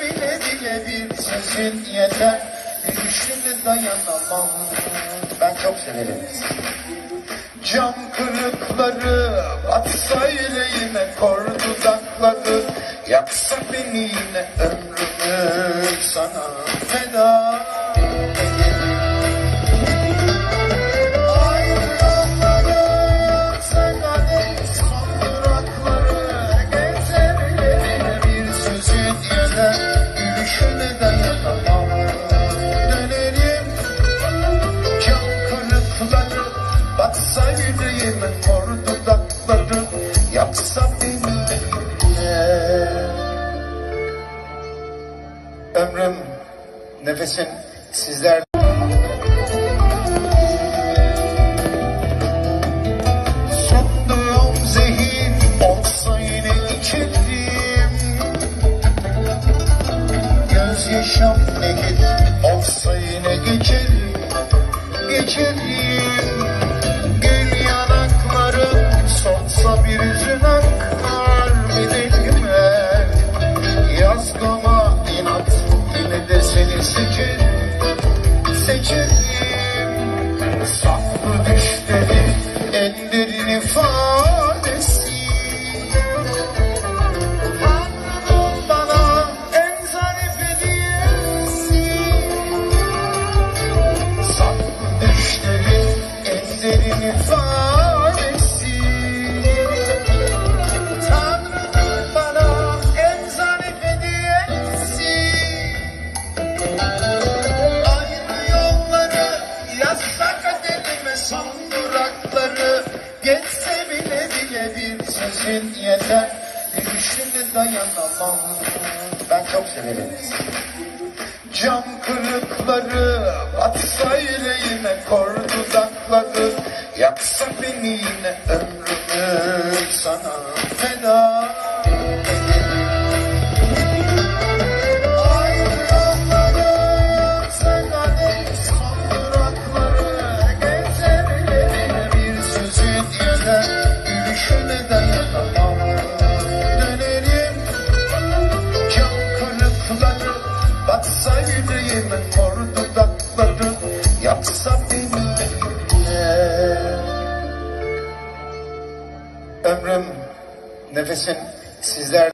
bile bile bir sesin yeter. Bir güçlüğüne dayanamam. Ben çok severim. Cam kırıkları Atsa yüreğime kor dudakları. Yaksa beni yine ömrümü Sana feda Batsa yüreğime mor dudakları Yaksa beni Ömrüm, nefesim sizler Sunduğum zehir olsa yine içerim Gözyaşım nehir olsa yine geçerim Geçerim Okay. Bir sözün yeter Gülüşüne dayanamam Ben çok severim. Cam kırıkları batsa yüreğime kor dudakları Yaksa beni yine ömrümü sana feda Ömrüm, nefesim sizler